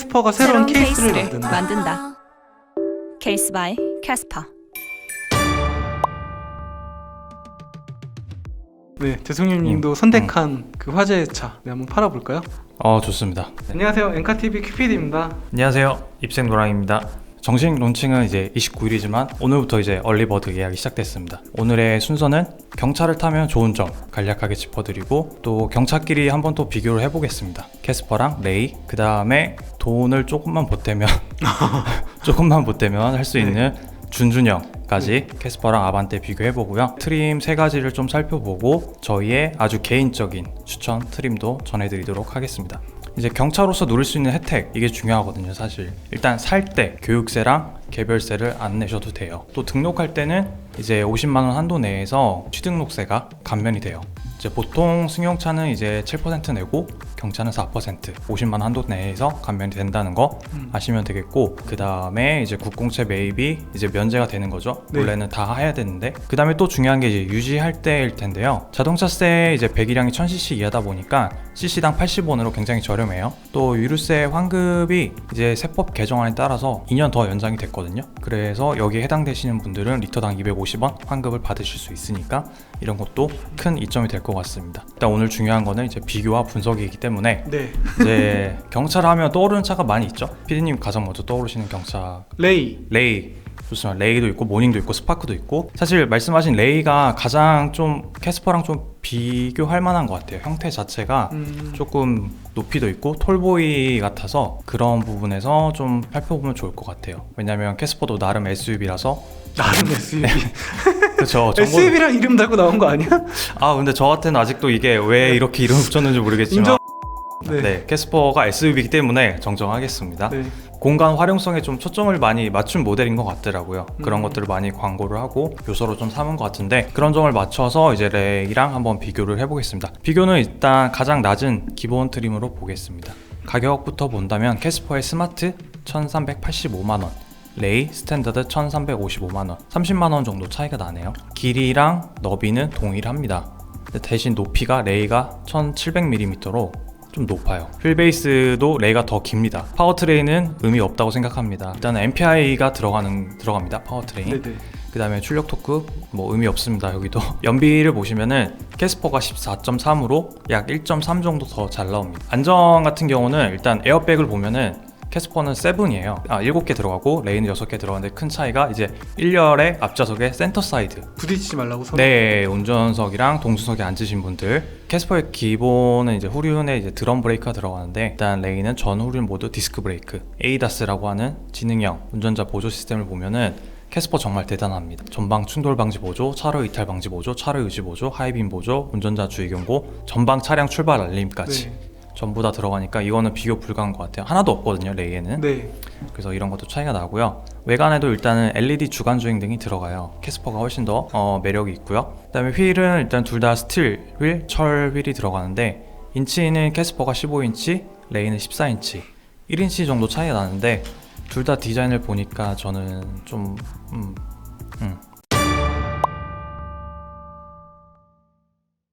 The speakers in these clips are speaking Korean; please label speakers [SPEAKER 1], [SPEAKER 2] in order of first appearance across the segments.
[SPEAKER 1] 캐스퍼가 새로운, 케이스를
[SPEAKER 2] 케이스를
[SPEAKER 1] 만든다.
[SPEAKER 2] 만든다. 케이스 바이 캐스퍼.
[SPEAKER 1] 네, 대통령님도 선택한 그 화제의 차, 네, 한번 팔아볼까요?
[SPEAKER 3] 어 좋습니다. 네.
[SPEAKER 1] 안녕하세요, 엔카TV 큐피드입니다.
[SPEAKER 3] 안녕하세요. 입생 노랑입니다. 정식 론칭은 이제 29일이지만 오늘부터 이제 얼리버드 예약이 시작됐습니다. 오늘의 순서는 경차를 타면 좋은 점 간략하게 짚어드리고 또 경차끼리 한번 또 비교를 해보겠습니다. 캐스퍼랑 레이 그 다음에 돈을 조금만 보태면 조금만 보태면 할수
[SPEAKER 1] 네.
[SPEAKER 3] 있는 준준형까지 캐스퍼랑 아반떼 비교해보고요. 트림 세 가지를 좀 살펴보고 저희의 아주 개인적인 추천 트림도 전해드리도록 하겠습니다. 이제 경차로서 누릴 수 있는 혜택 이게 중요하거든요 사실. 일단 살 때 교육세랑 개별세를 안 내셔도 돼요. 또 등록할 때는 이제 50만 원 한도 내에서 취등록세가 감면이 돼요. 이제 보통 승용차는 이제 7% 내고 경차는 4% 50만 원 한도 내에서 감면이 된다는 거
[SPEAKER 1] 음.
[SPEAKER 3] 아시면 되겠고 그 다음에 이제 국공채 매입이 이제 면제가 되는 거죠.
[SPEAKER 1] 네.
[SPEAKER 3] 원래는 다 해야 되는데. 그 다음에 또 중요한 게 이제 유지할 때일 텐데요. 자동차세 이제 배기량이 1000cc 이하다 보니까 cc당 80원으로 굉장히 저렴해요. 또 유류세 환급이 이제 세법 개정안에 따라서 2년 더 연장이 됐거든요. 그래서 여기에 해당되시는 분들은 리터당 250원 환급을 받으실 수 있으니까 이런 것도 큰 이점이 될 것 같습니다 일단 오늘 중요한 거는 이제 비교와 분석이기 때문에
[SPEAKER 1] 네,
[SPEAKER 3] 이제 경차를 하면 떠오르는 차가 많이 있죠 피디님 가장 먼저 떠오르시는 경차
[SPEAKER 1] 레이.
[SPEAKER 3] 레이 좋습니다. 레이도 있고 모닝도 있고 스파크도 있고 사실 말씀하신 레이가 가장 좀 캐스퍼랑 좀 비교할 만한 것 같아요. 형태 자체가
[SPEAKER 1] 음,
[SPEAKER 3] 조금 높이도 있고 톨보이 같아서 그런 부분에서 좀 살펴보면 좋을 것 같아요. 왜냐면 캐스퍼도 나름 SUV라서
[SPEAKER 1] 나름 SUV.
[SPEAKER 3] 그렇죠.
[SPEAKER 1] SUV랑 이름 달고 나온 거 아니야?
[SPEAKER 3] 아 근데 저 같은 아직도 이게 왜 이렇게 이름 붙였는지 모르겠지만
[SPEAKER 1] 인정.
[SPEAKER 3] 네.
[SPEAKER 1] 네.
[SPEAKER 3] 캐스퍼가 SUV이기 때문에 정정하겠습니다.
[SPEAKER 1] 네.
[SPEAKER 3] 공간 활용성에 좀 초점을 많이 맞춘 모델인 것 같더라고요. 그런
[SPEAKER 1] 음.
[SPEAKER 3] 것들을 많이 광고를 하고 요소로 좀 삼은 것 같은데 그런 점을 맞춰서 이제 레이랑 한번 비교를 해보겠습니다. 비교는 일단 가장 낮은 기본 트림으로 보겠습니다. 가격부터 본다면 캐스퍼의 스마트 1,385만 원. 레이 스탠다드 1,355만 원, 30만 원 정도 차이가 나네요. 길이랑 너비는 동일합니다. 대신 높이가 레이가 1,700mm로 좀 높아요. 휠베이스도 레이가 더 깁니다. 파워트레인은 의미 없다고 생각합니다. 일단은 MPI가 들어가는 들어갑니다. 파워트레인.
[SPEAKER 1] 네, 네.
[SPEAKER 3] 그 다음에 출력 토크 뭐 의미 없습니다 여기도 연비를 보시면은 캐스퍼가 14.3으로 약 1.3 정도 더 잘 나옵니다 안전 같은 경우는 일단 에어백을 보면은 캐스퍼는 7이에요 아 7개 들어가고 레이는 6개 들어가는데 큰 차이가 이제 1열의 앞좌석의 센터 사이드
[SPEAKER 1] 부딪히지 말라고 서.
[SPEAKER 3] 네, 운전석이랑 동수석에 앉으신 분들. 캐스퍼의 기본은 이제 후륜에 이제 드럼 브레이크가 들어가는데 일단 레이는 전 후륜 모두 디스크 브레이크. 에이다스라고 하는 지능형 운전자 보조 시스템을 보면은 캐스퍼 정말 대단합니다. 전방 충돌 방지 보조, 차로 이탈 방지 보조, 차로 유지 보조, 하이빔 보조, 운전자 주의 경고, 전방 차량 출발 알림까지
[SPEAKER 1] 네.
[SPEAKER 3] 전부 다 들어가니까 이거는 비교 불가한 것 같아요. 하나도 없거든요, 레이에는.
[SPEAKER 1] 네.
[SPEAKER 3] 그래서 이런 것도 차이가 나고요. 외관에도 일단은 LED 주간 주행 등이 들어가요. 캐스퍼가 훨씬 더 어, 매력이 있고요. 그다음에 휠은 일단 둘 다 스틸 휠, 철 휠이 들어가는데 인치는 캐스퍼가 15인치, 레이는 14인치, 1인치 정도 차이가 나는데 둘 다 디자인을 보니까 저는 좀 음, 음.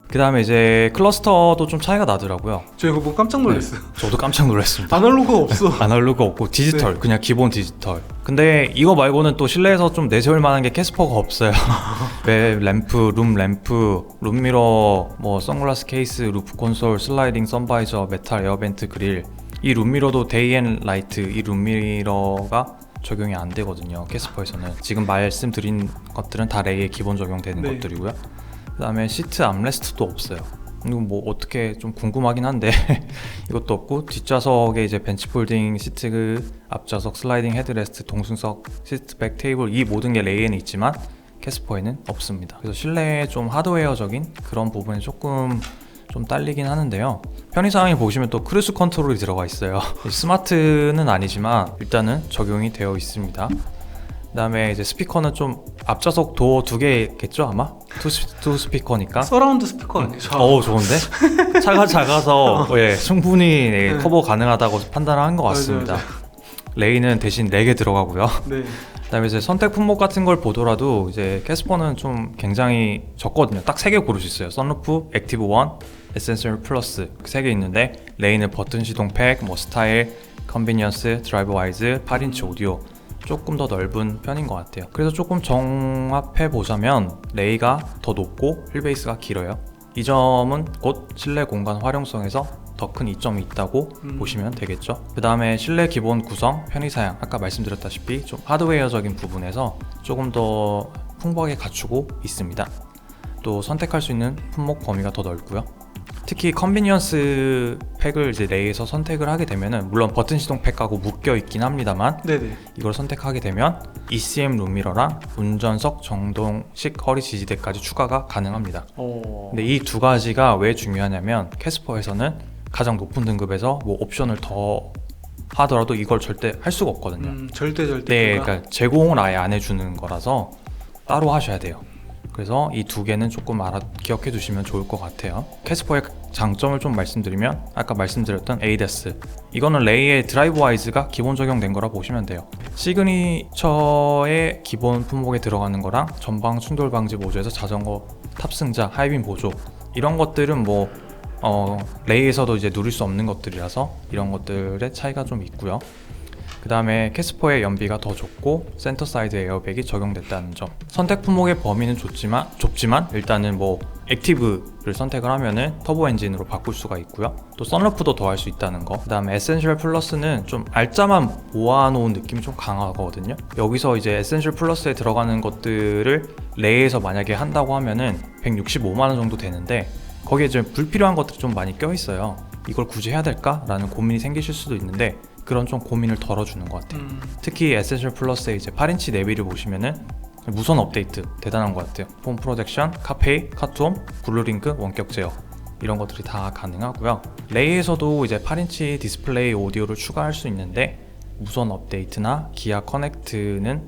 [SPEAKER 3] 그 다음에 이제 클러스터도 좀 차이가 나더라고요.
[SPEAKER 1] 저 이거 보고 깜짝 놀랐어요.
[SPEAKER 3] 저도 깜짝 놀랐습니다.
[SPEAKER 1] 아날로그가 없어.
[SPEAKER 3] 아날로그 없고 디지털
[SPEAKER 1] 네.
[SPEAKER 3] 그냥 기본 디지털 근데 이거 말고는 또 실내에서 좀 내세울 만한 게 캐스퍼가 없어요 왜 램프 룸 램프 룸미러 뭐 선글라스 케이스 루프 콘솔 슬라이딩 선바이저 메탈 에어벤트 그릴 이 룸미러도 데이 앤 라이트 이 룸미러가 적용이 안 되거든요 캐스퍼에서는 지금 말씀드린 것들은 다 레이에 기본 적용되는
[SPEAKER 1] 네.
[SPEAKER 3] 것들이고요 그 다음에 시트 암레스트도 없어요. 이건 뭐 어떻게 좀 궁금하긴 한데 이것도 없고 뒷좌석에 이제 벤치 폴딩 시트 그 앞좌석 슬라이딩 헤드레스트 동승석 시트백 테이블 이 모든 게 레이에는 있지만 캐스퍼에는 없습니다. 그래서 실내에 좀 하드웨어적인 그런 부분이 조금 좀 딸리긴 하는데요. 편의사항에 보시면 또 크루즈 컨트롤이 들어가 있어요. 스마트는 아니지만 일단은 적용이 되어 있습니다 그다음에 이제 스피커는 좀 앞좌석 도어 두 개겠죠 아마 투, 스, 투 스피커니까
[SPEAKER 1] 서라운드 스피커 아니에요? 저-
[SPEAKER 3] 어 좋은데 차가 작아서 예, 충분히 예,
[SPEAKER 1] 네.
[SPEAKER 3] 커버 가능하다고 판단을 한것 같습니다. 레이는 대신 4개 들어가고요.
[SPEAKER 1] 네.
[SPEAKER 3] 그다음에 이제 선택 품목 같은 걸 보더라도 이제 캐스퍼는 좀 굉장히 적거든요. 딱 3개 고를 수 있어요. 선루프, 액티브 1, 에센셜 플러스 3개 있는데 레이는 버튼 시동 팩, 뭐 스타일, 컨비니언스, 드라이브 와이즈, 8인치 오디오 조금 더 넓은 편인 것 같아요. 그래서 조금 정합해 보자면 레이가 더 높고 휠베이스가 길어요. 이 점은 곧 실내 공간 활용성에서 더큰 이점이 있다고
[SPEAKER 1] 음.
[SPEAKER 3] 보시면 되겠죠. 그 다음에 실내 기본 구성, 편의 사양 아까 말씀드렸다시피 좀 하드웨어적인 부분에서 조금 더 풍부하게 갖추고 있습니다. 또 선택할 수 있는 품목 범위가 더 넓고요. 특히 컨비니언스 팩을 이제 레이에서 선택을 하게 되면은 물론 버튼 시동 팩하고 묶여 있긴 합니다만
[SPEAKER 1] 네네.
[SPEAKER 3] 이걸 선택하게 되면 ECM 룸미러랑 운전석 정동식 허리 지지대까지 추가가 가능합니다.
[SPEAKER 1] 어.
[SPEAKER 3] 근데 이 두 가지가 왜 중요하냐면 캐스퍼에서는 가장 높은 등급에서 뭐 옵션을 더 하더라도 이걸 절대 할 수가 없거든요.
[SPEAKER 1] 음, 절대 절대.
[SPEAKER 3] 네. 그러니까 제공을 아예 안 해주는 거라서 따로 하셔야 돼요. 그래서 이 두 개는 조금 알아 기억해 두시면 좋을 것 같아요. 캐스퍼의 장점을 좀 말씀드리면 아까 말씀드렸던 ADAS 이거는 레이의 드라이브 와이즈가 기본 적용된 거라 보시면 돼요. 시그니처의 기본 품목에 들어가는 거랑 전방 충돌 방지 보조에서 자전거 탑승자 하이빔 보조 이런 것들은 뭐 어, 레이에서도 이제 누릴 수 없는 것들이라서 이런 것들의 차이가 좀 있고요. 그 다음에 캐스퍼의 연비가 더 좁고 센터 사이드 에어백이 적용됐다는 점. 선택 품목의 범위는 좁지만 좁지만 일단은 뭐 액티브를 선택을 하면은 터보 엔진으로 바꿀 수가 있고요. 또 썬루프도 더할 수 있다는 거. 그 다음에 에센셜 플러스는 좀 알짜만 모아놓은 느낌이 좀 강하거든요. 여기서 이제 에센셜 플러스에 들어가는 것들을 레이에서 만약에 한다고 하면은 165만 원 정도 되는데 거기에 좀 불필요한 것들이 좀 많이 껴 있어요. 이걸 굳이 해야 될까 라는 고민이 생기실 수도 있는데 그런 좀 고민을 덜어주는 것 같아요.
[SPEAKER 1] 음,
[SPEAKER 3] 특히 에센셜 플러스의 이제 8인치 내비를 보시면은 무선 업데이트 대단한 것 같아요. 폼 프로텍션, 카페이, 카투홈, 블루링크, 원격 제어 이런 것들이 다 가능하고요. 레이에서도 이제 8인치 디스플레이 오디오를 추가할 수 있는데 무선 업데이트나 기아 커넥트는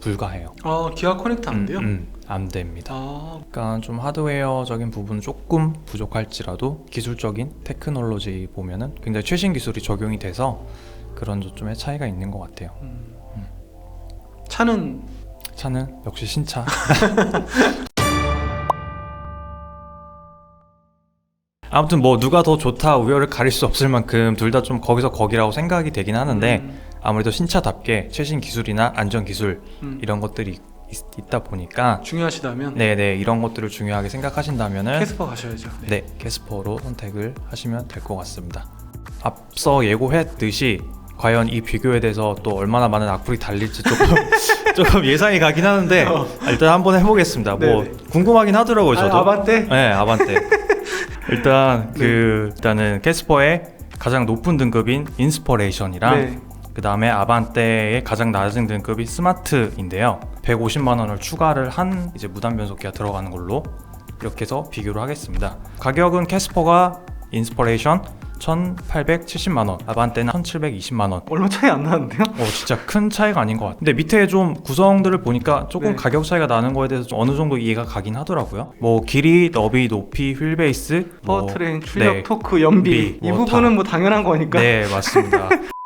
[SPEAKER 3] 불가해요.
[SPEAKER 1] 아 기아 커넥트 안 돼요?
[SPEAKER 3] 음, 음, 안 됩니다.
[SPEAKER 1] 아
[SPEAKER 3] 약간 좀 하드웨어적인 부분 조금 부족할지라도 기술적인 테크놀로지 보면은 굉장히 최신 기술이 적용이 돼서 그런 점의 차이가 있는 것 같아요.
[SPEAKER 1] 음. 차는
[SPEAKER 3] 차는 역시 신차. 아무튼 뭐 누가 더 좋다 우열을 가릴 수 없을 만큼 둘 다 좀 거기서 거기라고 생각이 되긴 하는데
[SPEAKER 1] 음,
[SPEAKER 3] 아무래도 신차답게 최신 기술이나 안전 기술
[SPEAKER 1] 음,
[SPEAKER 3] 이런 것들이 있, 다 보니까
[SPEAKER 1] 중요하시다면
[SPEAKER 3] 네네 이런 것들을 중요하게 생각하신다면은
[SPEAKER 1] 캐스퍼 가셔야죠.
[SPEAKER 3] 네, 캐스퍼로 선택을 하시면 될 것 같습니다. 앞서 예고했듯이 과연 이 비교에 대해서 또 얼마나 많은 악플이 달릴지 조금 조금 예상이 가긴 하는데
[SPEAKER 1] 어.
[SPEAKER 3] 일단 한번 해보겠습니다. 뭐
[SPEAKER 1] 네네.
[SPEAKER 3] 궁금하긴 하더라고요, 저도.
[SPEAKER 1] 아, 아반떼?
[SPEAKER 3] 네, 아반떼. 일단
[SPEAKER 1] 네.
[SPEAKER 3] 그 일단은 캐스퍼의 가장 높은 등급인 인스퍼레이션이랑
[SPEAKER 1] 네.
[SPEAKER 3] 그 다음에 아반떼의 가장 낮은 등급이 스마트인데요. 150만 원을 추가를 한 이제 무단 변속기가 들어가는 걸로 이렇게 해서 비교를 하겠습니다. 가격은 캐스퍼가 인스퍼레이션 1,870만 원, 아반떼는 1,720만 원.
[SPEAKER 1] 얼마 차이 안 나는데요?
[SPEAKER 3] 어 진짜 큰 차이가 아닌 것 같아요. 근데 밑에 좀 구성들을 보니까 조금
[SPEAKER 1] 네.
[SPEAKER 3] 가격 차이가 나는 거에 대해서 좀 어느 정도 이해가 가긴 하더라고요. 뭐 길이, 너비, 높이, 휠베이스, 뭐
[SPEAKER 1] 파워트레인, 출력,
[SPEAKER 3] 네.
[SPEAKER 1] 토크, 연비
[SPEAKER 3] 연비,
[SPEAKER 1] 이
[SPEAKER 3] 뭐
[SPEAKER 1] 부분은
[SPEAKER 3] 다.
[SPEAKER 1] 뭐 당연한 거니까.
[SPEAKER 3] 네, 맞습니다.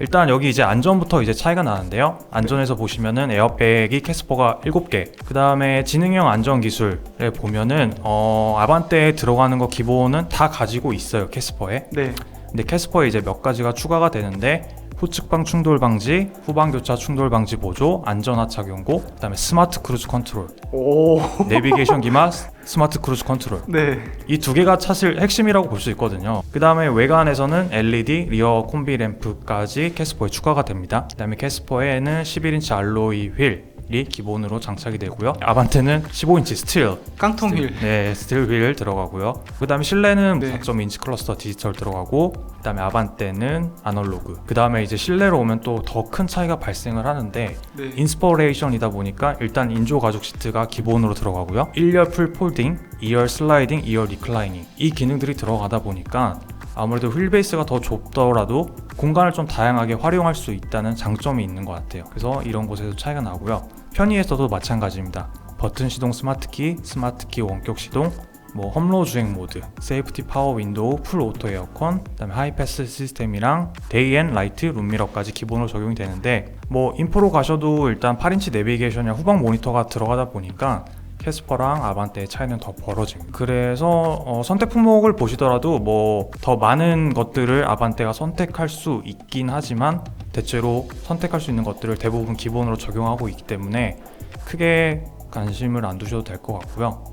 [SPEAKER 3] 일단 여기 이제 안전부터 이제 차이가 나는데요. 안전에서 보시면은 에어백이 캐스퍼가 7개. 그 다음에 지능형 안전 기술에 보면은 어 아반떼에 들어가는 거 기본은 다 가지고 있어요. 캐스퍼에.
[SPEAKER 1] 네.
[SPEAKER 3] 근데 캐스퍼에 이제 몇 가지가 추가가 되는데 후측방 충돌 방지, 후방 교차 충돌 방지 보조, 안전화 착용고, 그다음에 스마트 크루즈 컨트롤,
[SPEAKER 1] 오.
[SPEAKER 3] 내비게이션 기마, 스마트 크루즈 컨트롤.
[SPEAKER 1] 네.
[SPEAKER 3] 이 두 개가 사실 핵심이라고 볼 수 있거든요. 그 다음에 외관에서는 LED 리어 콤비 램프까지 캐스퍼에 추가가 됩니다. 그 다음에 캐스퍼에는 11인치 알로이 휠 이 기본으로 장착이 되고요. 아반떼는 15인치 스틸,
[SPEAKER 1] 깡통 휠.
[SPEAKER 3] 네, 스틸 휠 들어가고요. 그 다음에 실내는
[SPEAKER 1] 네.
[SPEAKER 3] 4.2인치 클러스터 디지털 들어가고, 그 다음에 아반떼는 아날로그. 그 다음에 이제 실내로 오면 또 더 큰 차이가 발생을 하는데,
[SPEAKER 1] 네.
[SPEAKER 3] 인스퍼레이션이다 보니까 일단 인조 가죽 시트가 기본으로 들어가고요. 1열 풀 폴딩, 2열 슬라이딩, 2열 리클라이닝 이 기능들이 들어가다 보니까 아무래도 휠베이스가 더 좁더라도 공간을 좀 다양하게 활용할 수 있다는 장점이 있는 것 같아요. 그래서 이런 곳에서 차이가 나고요. 편의에서도 마찬가지입니다. 버튼 시동 스마트키, 스마트키 원격 시동, 뭐 험로 주행 모드, 세이프티 파워 윈도우, 풀 오토 에어컨, 그다음에 하이패스 시스템이랑 데이 앤 라이트 룸미러까지 기본으로 적용이 되는데 뭐 인프로 가셔도 일단 8인치 내비게이션이랑 후방 모니터가 들어가다 보니까 캐스퍼랑 아반떼의 차이는 더 벌어집니다. 그래서 어, 선택 품목을 보시더라도 뭐 더 많은 것들을 아반떼가 선택할 수 있긴 하지만 대체로 선택할 수 있는 것들을 대부분 기본으로 적용하고 있기 때문에 크게 관심을 안 두셔도 될 것 같고요.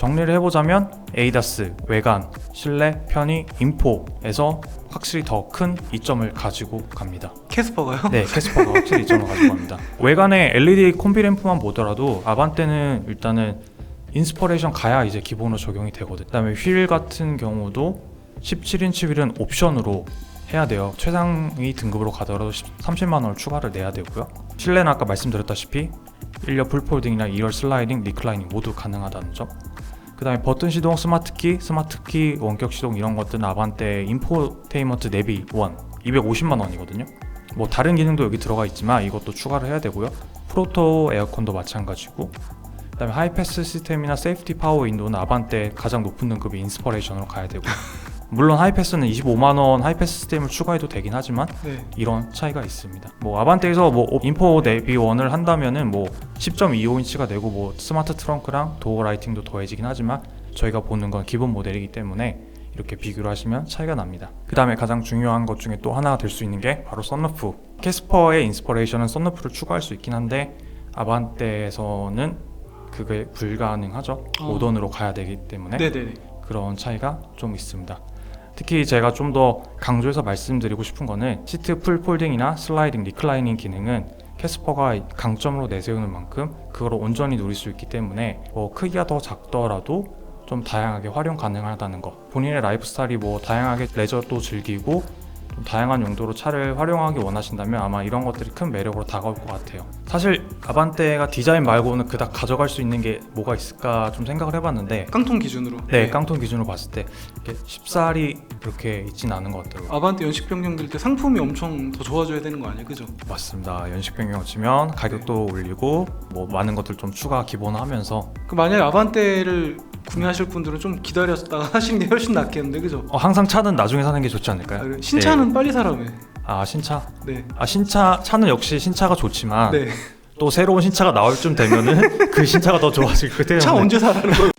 [SPEAKER 3] 정리를 해보자면 에이다스, 외관, 실내, 편의, 인포에서 확실히 더 큰 이점을 가지고 갑니다.
[SPEAKER 1] 캐스퍼가요?
[SPEAKER 3] 네, 캐스퍼가 확실히 이점을 가지고 갑니다. 외관에 LED 콤비 램프만 보더라도 아반떼는 일단은 인스퍼레이션 가야 이제 기본으로 적용이 되거든. 그다음에 휠 같은 경우도 17인치 휠은 옵션으로 해야 돼요. 최상위 등급으로 가더라도 10, 30만 원을 추가를 내야 되고요. 실내는 아까 말씀드렸다시피 1열 풀폴딩이나 2열 슬라이딩, 리클라이닝 모두 가능하다는 점. 그 다음에 버튼 시동, 스마트키, 스마트키 원격 시동 이런 것들은 아반떼 인포테인먼트 내비 1 250만 원이거든요. 뭐 다른 기능도 여기 들어가 있지만 이것도 추가를 해야 되고요. 프로토 에어컨도 마찬가지고 그다음에 하이패스 시스템이나 세이프티 파워 윈도우는 아반떼 가장 높은 등급의 인스퍼레이션으로 가야 되고 물론 하이패스는 25만 원 하이패스 시스템을 추가해도 되긴 하지만
[SPEAKER 1] 네.
[SPEAKER 3] 이런 차이가 있습니다. 뭐 아반떼에서 뭐 인포 내비 원을 한다면은 뭐 10.25인치가 되고 뭐 스마트 트렁크랑 도어 라이팅도 더해지긴 하지만 저희가 보는 건 기본 모델이기 때문에 이렇게 비교를 하시면 차이가 납니다. 그 다음에 가장 중요한 것 중에 또 하나가 될 수 있는 게 바로 썬루프. 캐스퍼의 인스퍼레이션은 썬루프를 추가할 수 있긴 한데 아반떼에서는 그게 불가능하죠.
[SPEAKER 1] 어.
[SPEAKER 3] 모던으로 가야 되기 때문에
[SPEAKER 1] 네네네.
[SPEAKER 3] 그런 차이가 좀 있습니다. 특히 제가 좀 더 강조해서 말씀드리고 싶은 거는 시트 풀 폴딩이나 슬라이딩, 리클라이닝 기능은 캐스퍼가 강점으로 내세우는 만큼 그걸 온전히 누릴 수 있기 때문에 뭐 크기가 더 작더라도 좀 다양하게 활용 가능하다는 거. 본인의 라이프 스타일이 뭐 다양하게 레저도 즐기고 좀 다양한 용도로 차를 활용하기 원하신다면 아마 이런 것들이 큰 매력으로 다가올 것 같아요. 사실 아반떼가 디자인 말고는 그닥 가져갈 수 있는 게 뭐가 있을까 좀 생각을 해봤는데
[SPEAKER 1] 깡통 기준으로.
[SPEAKER 3] 네, 깡통 기준으로 봤을 때 이렇게 쉽사리 이렇게 있진 않은 것 같더라고요.
[SPEAKER 1] 아반떼 연식 변경 될 때 상품이 엄청 더 좋아져야 되는 거 아니에요, 그죠?
[SPEAKER 3] 맞습니다. 연식 변경 치면 가격도 올리고 뭐 많은 것들 좀 추가 기본하면서
[SPEAKER 1] 그 만약에 아반떼를 구매하실 분들은 좀 기다렸다가 하시는 게 훨씬 낫겠는데, 그죠?
[SPEAKER 3] 어, 항상 차는 나중에 사는 게 좋지
[SPEAKER 1] 아,
[SPEAKER 3] 않을까요?
[SPEAKER 1] 그래. 신차는 빨리 사라며.
[SPEAKER 3] 네. 아 신차
[SPEAKER 1] 네.
[SPEAKER 3] 아 신차 차는 역시 신차가 좋지만
[SPEAKER 1] 네.
[SPEAKER 3] 또 새로운 신차가 나올 쯤 되면은 그 신차가 더 좋아질 그 때문에
[SPEAKER 1] 차 언제 사라는 거예요?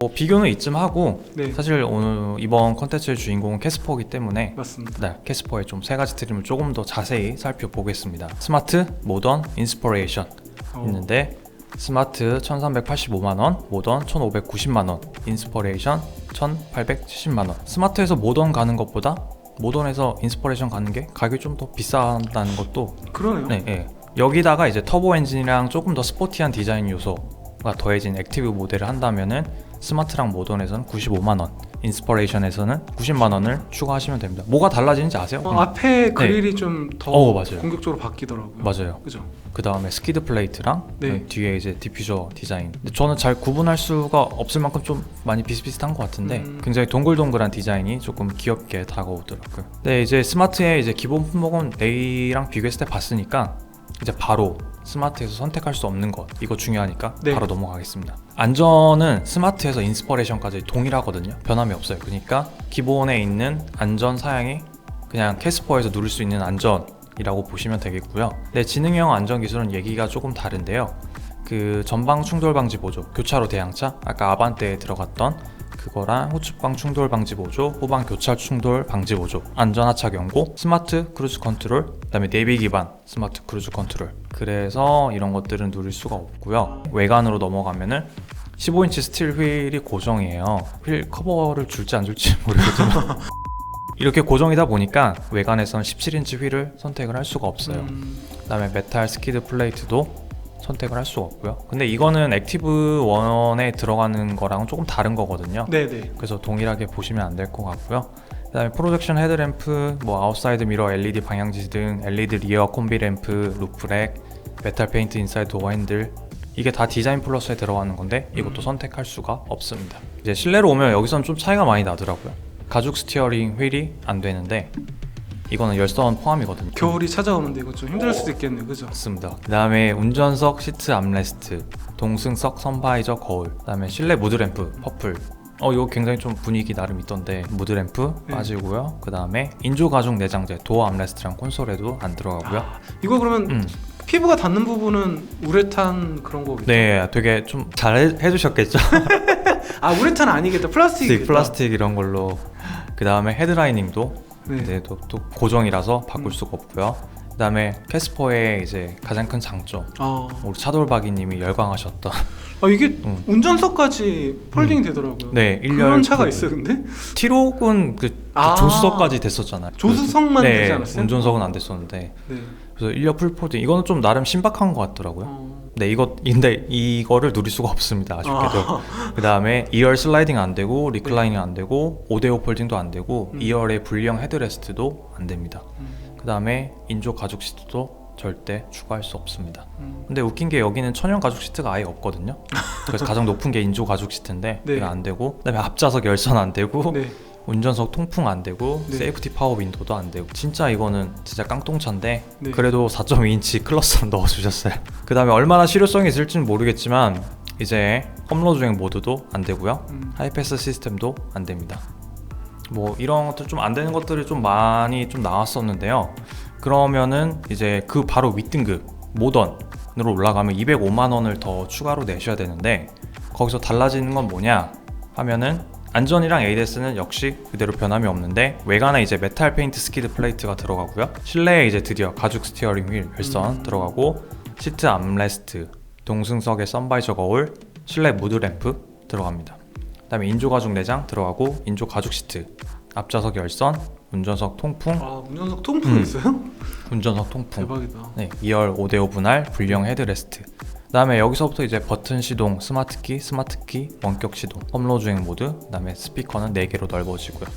[SPEAKER 3] 뭐 비교는 이쯤 하고
[SPEAKER 1] 네.
[SPEAKER 3] 사실 오늘 이번 컨텐츠의 주인공은 캐스퍼이기 때문에
[SPEAKER 1] 맞습니다.
[SPEAKER 3] 네, 캐스퍼의 좀 세 가지 트림을 조금 더 자세히 살펴보겠습니다. 스마트, 모던, 인스퍼레이션
[SPEAKER 1] 어,
[SPEAKER 3] 있는데 스마트 1385만 원, 모던 1590만 원, 인스퍼레이션 1870만 원. 스마트에서 모던 가는 것보다 모던에서 인스퍼레이션 가는 게 가격이 좀 더 비싸다는 것도
[SPEAKER 1] 그러네요.
[SPEAKER 3] 네, 예. 여기다가 이제 터보 엔진이랑 조금 더 스포티한 디자인 요소가 더해진 액티브 모델을 한다면은 스마트랑 모던에서는 95만 원, 인스퍼레이션에서는 90만 원을 추가하시면 됩니다. 뭐가 달라지는지 아세요?
[SPEAKER 1] 어,
[SPEAKER 3] 음,
[SPEAKER 1] 앞에 그릴이 좀 더
[SPEAKER 3] 어, 맞아요.
[SPEAKER 1] 공격적으로 바뀌더라고요.
[SPEAKER 3] 맞아요.
[SPEAKER 1] 그죠?
[SPEAKER 3] 그 다음에 스키드 플레이트랑
[SPEAKER 1] 네.
[SPEAKER 3] 그 뒤에 이제 디퓨저 디자인. 근데 저는 잘 구분할 수가 없을 만큼 좀 많이 비슷비슷한 것 같은데
[SPEAKER 1] 음.
[SPEAKER 3] 굉장히 동글동글한 디자인이 조금 귀엽게 다가오더라고요. 네, 이제 스마트의 이제 기본 품목은 레이랑 비교했을 때 봤으니까 이제 바로 스마트에서 선택할 수 없는 것 이거 중요하니까
[SPEAKER 1] 네.
[SPEAKER 3] 바로 넘어가겠습니다. 안전은 스마트에서 인스퍼레이션까지 동일하거든요. 변함이 없어요. 그러니까 기본에 있는 안전 사양이 그냥 캐스퍼에서 누릴 수 있는 안전이라고 보시면 되겠고요. 네, 지능형 안전 기술은 얘기가 조금 다른데요. 그 전방 충돌 방지 보조, 교차로 대항차, 아까 아반떼에 들어갔던 그거랑 후측방 충돌 방지 보조, 후방 교차 충돌 방지 보조, 안전 하차 경고, 스마트 크루즈 컨트롤, 그다음에 내비 기반 스마트 크루즈 컨트롤. 그래서 이런 것들은 누릴 수가 없고요. 외관으로 넘어가면은 15인치 스틸 휠이 고정이에요. 휠 커버를 줄지 안 줄지 모르겠지만 이렇게 고정이다 보니까 외관에서는 17인치 휠을 선택을 할 수가 없어요.
[SPEAKER 1] 음,
[SPEAKER 3] 그다음에 메탈 스키드 플레이트도 선택을 할 수가 없고요. 근데 이거는 액티브 원에 들어가는 거랑은 조금 다른 거거든요.
[SPEAKER 1] 네네.
[SPEAKER 3] 그래서 동일하게 보시면 안 될 것 같고요. 그다음에 프로젝션 헤드램프, 뭐 아웃사이드 미러, LED 방향지시 등 LED 리어 콤비 램프, 루프렉, 메탈 페인트 인사이드 도어 핸들 이게 다 디자인 플러스에 들어가는 건데 이것도
[SPEAKER 1] 음.
[SPEAKER 3] 선택할 수가 없습니다. 이제 실내로 오면 여기서는 좀 차이가 많이 나더라고요. 가죽 스티어링 휠이 안 되는데 이거는 열선 포함이거든요.
[SPEAKER 1] 겨울이 찾아오는데 이거 좀 힘들 수도 있겠네요, 그죠?
[SPEAKER 3] 맞습니다. 그다음에 운전석 시트 암레스트, 동승석 선바이저 거울, 그다음에 실내 무드램프 퍼플. 어 이거 굉장히 좀 분위기 나름 있던데 무드램프
[SPEAKER 1] 네.
[SPEAKER 3] 빠지고요. 그 다음에 인조 가죽 내장재 도어 암레스트랑 콘솔에도 안 들어가고요.
[SPEAKER 1] 이거 그러면
[SPEAKER 3] 음,
[SPEAKER 1] 피부가 닿는 부분은 우레탄 그런 거겠죠?
[SPEAKER 3] 네, 되게 좀 잘 해주셨겠죠?
[SPEAKER 1] 아 우레탄 아니겠다. 플라스틱.
[SPEAKER 3] 플라스틱, 플라스틱 이런 걸로. 그 다음에 헤드라이닝도
[SPEAKER 1] 네.
[SPEAKER 3] 이제 또, 또 고정이라서 바꿀
[SPEAKER 1] 음.
[SPEAKER 3] 수가 없고요. 그 다음에 캐스퍼의 이제 가장 큰 장점.
[SPEAKER 1] 아,
[SPEAKER 3] 우리 차돌박이님이 열광하셨던
[SPEAKER 1] 아 이게
[SPEAKER 3] 음.
[SPEAKER 1] 운전석까지 폴딩이 되더라고요.
[SPEAKER 3] 네,
[SPEAKER 1] 그런
[SPEAKER 3] 일렬
[SPEAKER 1] 차가
[SPEAKER 3] 그-
[SPEAKER 1] 있어요, 근데?
[SPEAKER 3] 티록은 그, 그
[SPEAKER 1] 아.
[SPEAKER 3] 조수석까지 됐었잖아요.
[SPEAKER 1] 조수석만
[SPEAKER 3] 네,
[SPEAKER 1] 되지 않았어요?
[SPEAKER 3] 운전석은 안 됐었는데
[SPEAKER 1] 네.
[SPEAKER 3] 그래서 일렬 풀포딩 이거는 좀 나름 신박한 것 같더라고요.
[SPEAKER 1] 어.
[SPEAKER 3] 네, 이거 근데 이거를 누릴 수가 없습니다. 아쉽게도.
[SPEAKER 1] 아,
[SPEAKER 3] 그 다음에 2열 슬라이딩 안 되고 리클라이닝 안 되고 5대5 폴딩도 안 되고
[SPEAKER 1] 음.
[SPEAKER 3] 2열의 분리형 헤드레스트도 안 됩니다.
[SPEAKER 1] 음,
[SPEAKER 3] 그 다음에 인조 가죽 시트도 절대 추가할 수 없습니다.
[SPEAKER 1] 음.
[SPEAKER 3] 근데 웃긴 게 여기는 천연 가죽 시트가 아예 없거든요. 그래서 가장 높은 게 인조 가죽 시트인데
[SPEAKER 1] 네.
[SPEAKER 3] 그게 안 되고 그다음에 앞좌석 열선 안 되고
[SPEAKER 1] 네.
[SPEAKER 3] 운전석 통풍 안 되고
[SPEAKER 1] 네.
[SPEAKER 3] 세이프티 파워 윈도도 안 되고 진짜 이거는 진짜 깡통차인데
[SPEAKER 1] 네.
[SPEAKER 3] 그래도 4.2인치 클러스를 넣어주셨어요. 그 다음에 얼마나 실효성이 있을지는 모르겠지만 이제 험로 주행 모드도 안 되고요.
[SPEAKER 1] 음.
[SPEAKER 3] 하이패스 시스템도 안 됩니다. 뭐 이런 것들 좀 안 되는 것들이 좀 많이 좀 나왔었는데요. 그러면은 이제 그 바로 윗등급 모던으로 올라가면 205만 원을 더 추가로 내셔야 되는데 거기서 달라지는 건 뭐냐 하면은 안전이랑 ADS는 역시 그대로 변함이 없는데 외관에 이제 메탈 페인트 스키드 플레이트가 들어가고요. 실내에 이제 드디어 가죽 스티어링 휠 열선
[SPEAKER 1] 음.
[SPEAKER 3] 들어가고 시트 암레스트, 동승석에 선바이저 거울, 실내 무드 램프 들어갑니다. 그다음에 인조 가죽 내장 들어가고 인조 가죽 시트, 앞좌석 열선, 운전석 통풍,
[SPEAKER 1] 아 운전석 통풍
[SPEAKER 3] 음.
[SPEAKER 1] 있어요?
[SPEAKER 3] 운전석 통풍.
[SPEAKER 1] 대박이다.
[SPEAKER 3] 네, 2열 5대5 분할 불량 헤드레스트. 그다음에 여기서부터 이제 버튼 시동, 스마트키, 스마트키, 원격 시동, 험로 주행 모드, 그다음에 스피커는 4개로 넓어지고요.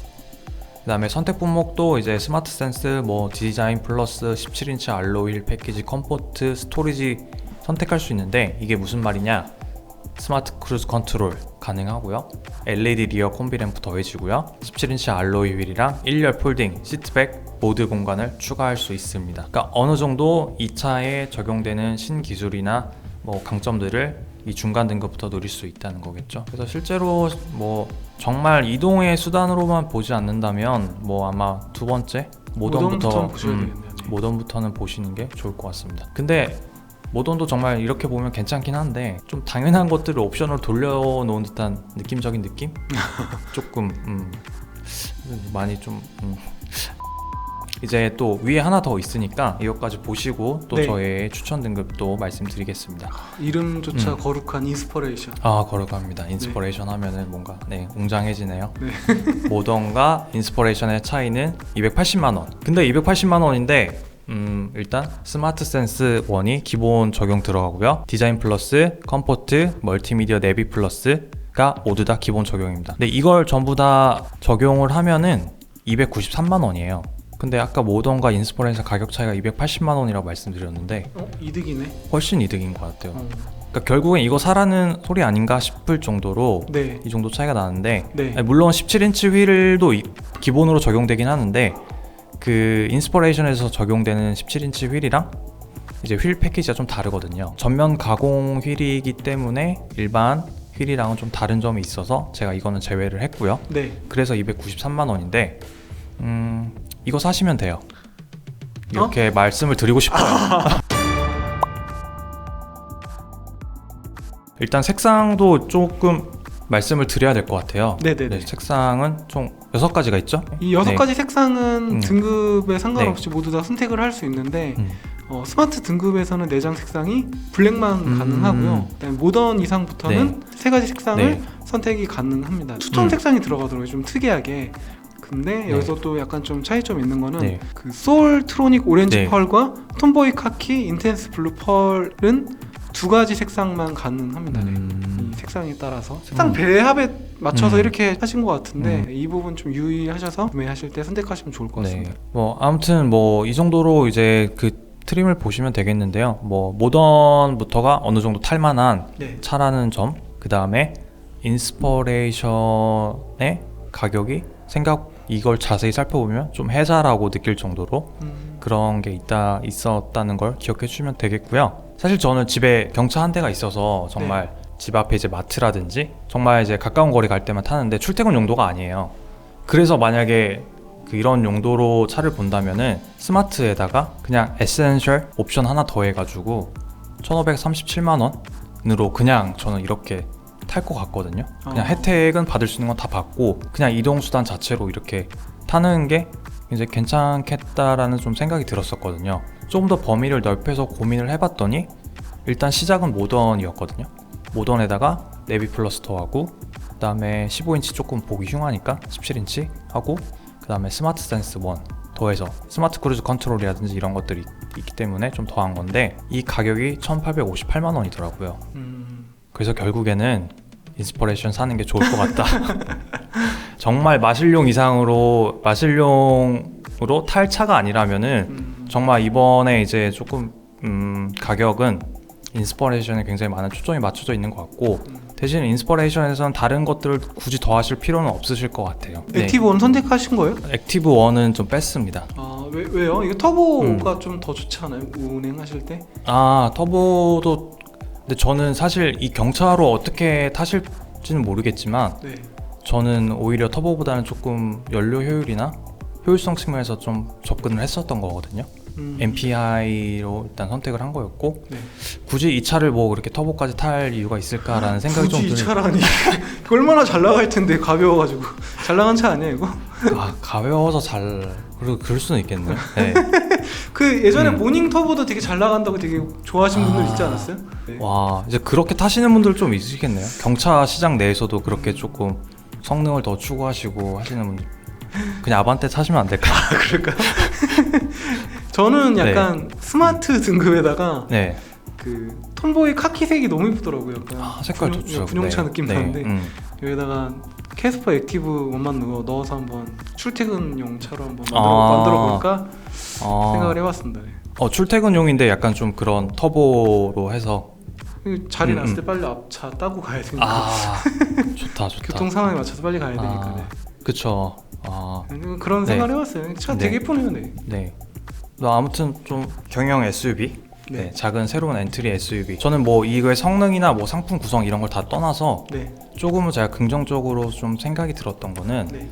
[SPEAKER 3] 그다음에 선택 품목도 이제 스마트 센스, 뭐 디자인 플러스 17인치 알로이 휠 패키지, 컴포트, 스토리지 선택할 수 있는데 이게 무슨 말이냐? 스마트 크루즈 컨트롤 가능하고요. LED 리어 콤비 램프 더해지고요. 17인치 알로이 휠이랑 1열 폴딩, 시트백, 모드 공간을 추가할 수 있습니다. 그러니까 어느 정도 이 차에 적용되는 신기술이나 뭐 강점들을 이 중간 등급부터 누릴 수 있다는 거겠죠. 그래서 실제로 뭐 정말 이동의 수단으로만 보지 않는다면 뭐 아마 두 번째 모던부터
[SPEAKER 1] 모던부터
[SPEAKER 3] 음.
[SPEAKER 1] 네.
[SPEAKER 3] 모던부터는 보시는 게 좋을 것 같습니다. 근데 모던도 정말 이렇게 보면 괜찮긴 한데 좀 당연한 것들을 옵션으로 돌려놓은 듯한 느낌적인 느낌? 조금 음, 많이 좀 음. 이제 또 위에 하나 더 있으니까 이것까지 보시고 또
[SPEAKER 1] 네.
[SPEAKER 3] 저의 추천 등급도 말씀드리겠습니다.
[SPEAKER 1] 이름조차
[SPEAKER 3] 음.
[SPEAKER 1] 거룩한 인스퍼레이션.
[SPEAKER 3] 아 거룩합니다. 인스퍼레이션 하면은 뭔가 네 웅장해지네요.
[SPEAKER 1] 네.
[SPEAKER 3] 모던과 인스퍼레이션의 차이는 280만 원. 근데 280만 원인데 음, 일단 스마트 센스 1이 기본 적용 들어가고요. 디자인 플러스, 컴포트, 멀티미디어 내비 플러스가 모두 다 기본 적용입니다. 근데 이걸 전부 다 적용을 하면은 293만 원이에요. 근데 아까 모던과 인스퍼레이션 가격 차이가 280만 원이라고 말씀드렸는데
[SPEAKER 1] 어 이득이네.
[SPEAKER 3] 훨씬 이득인 것 같아요.
[SPEAKER 1] 어.
[SPEAKER 3] 그러니까 결국엔 이거 사라는 소리 아닌가 싶을 정도로
[SPEAKER 1] 네.
[SPEAKER 3] 이 정도 차이가 나는데
[SPEAKER 1] 네.
[SPEAKER 3] 아니, 물론 17인치 휠도 이- 기본으로 적용되긴 하는데 그 인스퍼레이션에서 적용되는 17인치 휠이랑 이제 휠 패키지가 좀 다르거든요. 전면 가공 휠이기 때문에 일반 휠이랑은 좀 다른 점이 있어서 제가 이거는 제외를 했고요.
[SPEAKER 1] 네.
[SPEAKER 3] 그래서 293만 원인데 음, 이거 사시면 돼요. 이렇게 말씀을 드리고 싶어요. 일단 색상도 조금 말씀을 드려야 될 것 같아요.
[SPEAKER 1] 네네네.
[SPEAKER 3] 네, 색상은 총 6가지가 있죠?
[SPEAKER 1] 이 여섯
[SPEAKER 3] 네.
[SPEAKER 1] 가지 색상은
[SPEAKER 3] 음.
[SPEAKER 1] 등급에 상관없이 모두 다 선택을 할 수 있는데
[SPEAKER 3] 음.
[SPEAKER 1] 어, 스마트 등급에서는 내장 색상이 블랙만
[SPEAKER 3] 음.
[SPEAKER 1] 가능하고요. 그다음에 모던 이상부터는 세 가지 색상을
[SPEAKER 3] 네.
[SPEAKER 1] 선택이 가능합니다. 투톤
[SPEAKER 3] 음.
[SPEAKER 1] 색상이 들어가더라고요. 좀 특이하게. 근데
[SPEAKER 3] 네.
[SPEAKER 1] 여기서 또 약간 좀 차이점 있는 거는
[SPEAKER 3] 네.
[SPEAKER 1] 그 소울 트로닉 오렌지
[SPEAKER 3] 네.
[SPEAKER 1] 펄과 톰보이 카키 인텐스 블루 펄은 두 가지 색상만 가능합니다. 네.
[SPEAKER 3] 음.
[SPEAKER 1] 이 색상에 따라서 색상 배합에 맞춰서
[SPEAKER 3] 음.
[SPEAKER 1] 이렇게 하신 것 같은데
[SPEAKER 3] 음.
[SPEAKER 1] 이 부분 좀 유의하셔서 구매하실 때 선택하시면 좋을 것
[SPEAKER 3] 네.
[SPEAKER 1] 같습니다.
[SPEAKER 3] 뭐 아무튼 뭐 이 정도로 이제 그 트림을 보시면 되겠는데요. 뭐 모던부터가 어느 정도 탈만한
[SPEAKER 1] 네.
[SPEAKER 3] 차라는 점, 그 다음에 인스퍼레이션의 가격이 생각 이걸 자세히 살펴보면 좀 해자라고 느낄 정도로
[SPEAKER 1] 음,
[SPEAKER 3] 그런 게 있다 있었다는 걸 기억해 주시면 되겠고요. 사실 저는 집에 경차 한 대가 있어서 정말 집 앞에 이제 마트라든지 정말 이제 가까운 거리 갈 때만 타는데 출퇴근 용도가 아니에요. 그래서 만약에 그 이런 용도로 차를 본다면은 스마트에다가 그냥 에센셜 옵션 하나 더 해가지고 1,537만 원으로 그냥 저는 이렇게 탈 것 같거든요. 그냥
[SPEAKER 1] 어.
[SPEAKER 3] 혜택은 받을 수 있는 건 다 받고 그냥 이동 수단 자체로 이렇게 타는 게 이제 괜찮겠다라는 좀 생각이 들었었거든요. 조금 더 범위를 넓혀서 고민을 해봤더니 일단 시작은 모던이었거든요. 모던에다가 네비 플러스 더하고 그 다음에 15인치 조금 보기 흉하니까 17인치 하고 그 다음에 스마트 센스 1 더해서 스마트 크루즈 컨트롤이라든지 이런 것들이 있기 때문에 좀 더한 건데 이 가격이 1,858만 원이더라고요.
[SPEAKER 1] 음,
[SPEAKER 3] 그래서 결국에는 인스퍼레이션 사는 게 좋을 것 같다. 정말 마실용 이상으로 마실용으로 탈 차가 아니라면은
[SPEAKER 1] 음,
[SPEAKER 3] 정말 이번에 이제 조금 음, 가격은 인스퍼레이션에 굉장히 많은 초점이 맞춰져 있는 것 같고
[SPEAKER 1] 음.
[SPEAKER 3] 대신 인스퍼레이션에서는 다른 것들을 굳이 더 하실 필요는 없으실 것 같아요. 네.
[SPEAKER 1] 액티브 원 선택하신 거예요?
[SPEAKER 3] 액티브 1은 좀 뺐습니다.
[SPEAKER 1] 아 왜, 왜요? 이거 터보가
[SPEAKER 3] 음.
[SPEAKER 1] 좀더 좋지 않아요? 운행하실 때?
[SPEAKER 3] 아 터보도 근데 저는 사실 이 경차로 어떻게 타실지는 모르겠지만
[SPEAKER 1] 네.
[SPEAKER 3] 저는 오히려 터보보다는 조금 연료 효율이나 효율성 측면에서 좀 접근을 했었던 거거든요.
[SPEAKER 1] 음,
[SPEAKER 3] MPI로 일단 선택을 한 거였고
[SPEAKER 1] 네.
[SPEAKER 3] 굳이 이 차를 뭐 그렇게 터보까지 탈 이유가 있을까라는 생각이 좀
[SPEAKER 1] 굳이 이. 차라니 얼마나 잘 나갈 텐데 가벼워가지고 잘 나간 차 아니야 이거?
[SPEAKER 3] 아 가벼워서 잘 그럴 그럴 수는 있겠네요. 네.
[SPEAKER 1] 그 예전에
[SPEAKER 3] 음.
[SPEAKER 1] 모닝 터보도 되게 잘 나간다고 되게 좋아하시는 분들
[SPEAKER 3] 아.
[SPEAKER 1] 있지 않았어요? 네.
[SPEAKER 3] 와 이제 그렇게 타시는 분들 좀 있으시겠네요. 경차 시장 내에서도 그렇게 조금 성능을 더 추구하시고 하시는 분들 그냥 아반떼 타시면 안 될까?
[SPEAKER 1] 그럴까? 저는 약간 스마트 등급에다가
[SPEAKER 3] 네.
[SPEAKER 1] 그 톰보이 카키색이 너무 이쁘더라고요. 약간
[SPEAKER 3] 아, 색깔
[SPEAKER 1] 분용-
[SPEAKER 3] 좋죠.
[SPEAKER 1] 분용차
[SPEAKER 3] 네.
[SPEAKER 1] 느낌
[SPEAKER 3] 네.
[SPEAKER 1] 나는데
[SPEAKER 3] 음.
[SPEAKER 1] 여기다가 캐스퍼 액티브 원만 넣어, 넣어서 한번 출퇴근용 차로 한번 만들어,
[SPEAKER 3] 아.
[SPEAKER 1] 만들어 볼까
[SPEAKER 3] 아,
[SPEAKER 1] 생각을 해봤습니다. 네.
[SPEAKER 3] 어, 출퇴근용인데 약간 좀 그런 터보로 해서
[SPEAKER 1] 그 자리
[SPEAKER 3] 음,
[SPEAKER 1] 났을
[SPEAKER 3] 음.
[SPEAKER 1] 때 빨리 앞차 따고 가야 되니까
[SPEAKER 3] 아 좋다 좋다.
[SPEAKER 1] 교통 상황에 맞춰서 빨리 가야 되니까.
[SPEAKER 3] 아,
[SPEAKER 1] 네.
[SPEAKER 3] 그쵸. 아
[SPEAKER 1] 그런
[SPEAKER 3] 네.
[SPEAKER 1] 생각을 해봤어요. 차
[SPEAKER 3] 네.
[SPEAKER 1] 되게 예쁘네요. 네.
[SPEAKER 3] 네. 너 아무튼 좀 경영 SUV
[SPEAKER 1] 네.
[SPEAKER 3] 네, 작은 새로운 엔트리 SUV. 저는 뭐 이거의 성능이나 뭐 상품 구성 이런 걸 다 떠나서
[SPEAKER 1] 네.
[SPEAKER 3] 조금은 제가 긍정적으로 좀 생각이 들었던 거는
[SPEAKER 1] 네.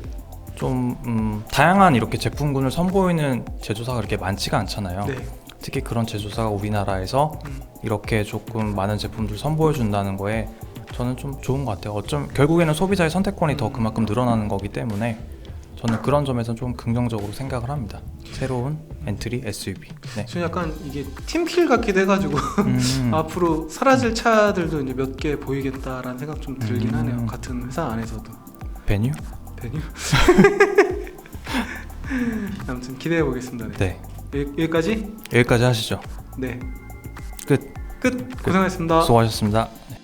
[SPEAKER 3] 좀 음, 다양한 이렇게 제품군을 선보이는 제조사가 그렇게 많지가 않잖아요.
[SPEAKER 1] 네.
[SPEAKER 3] 특히 그런 제조사가 우리나라에서
[SPEAKER 1] 음.
[SPEAKER 3] 이렇게 조금 많은 제품들 선보여 준다는 거에 저는 좀 좋은 것 같아요. 어쩜 결국에는 소비자의 선택권이 더 그만큼 늘어나는 거기 때문에 저는 그런 점에서 좀 긍정적으로 생각을 합니다. 새로운 엔트리 SUV. 네.
[SPEAKER 1] 저는 약간 이게 팀킬 같기도 해가지고
[SPEAKER 3] 음,
[SPEAKER 1] 앞으로 사라질 차들도 이제 몇 개 보이겠다라는 생각 좀 들긴
[SPEAKER 3] 음.
[SPEAKER 1] 하네요. 같은 회사 안에서도.
[SPEAKER 3] 베뉴?
[SPEAKER 1] 베뉴. 아무튼 기대해 보겠습니다. 네.
[SPEAKER 3] 네.
[SPEAKER 1] 여기, 여기 까지.
[SPEAKER 3] 여기까지 하시죠.
[SPEAKER 1] 네.
[SPEAKER 3] 끝.
[SPEAKER 1] 끝. 고생하셨습니다.
[SPEAKER 3] 수고하셨습니다. 네.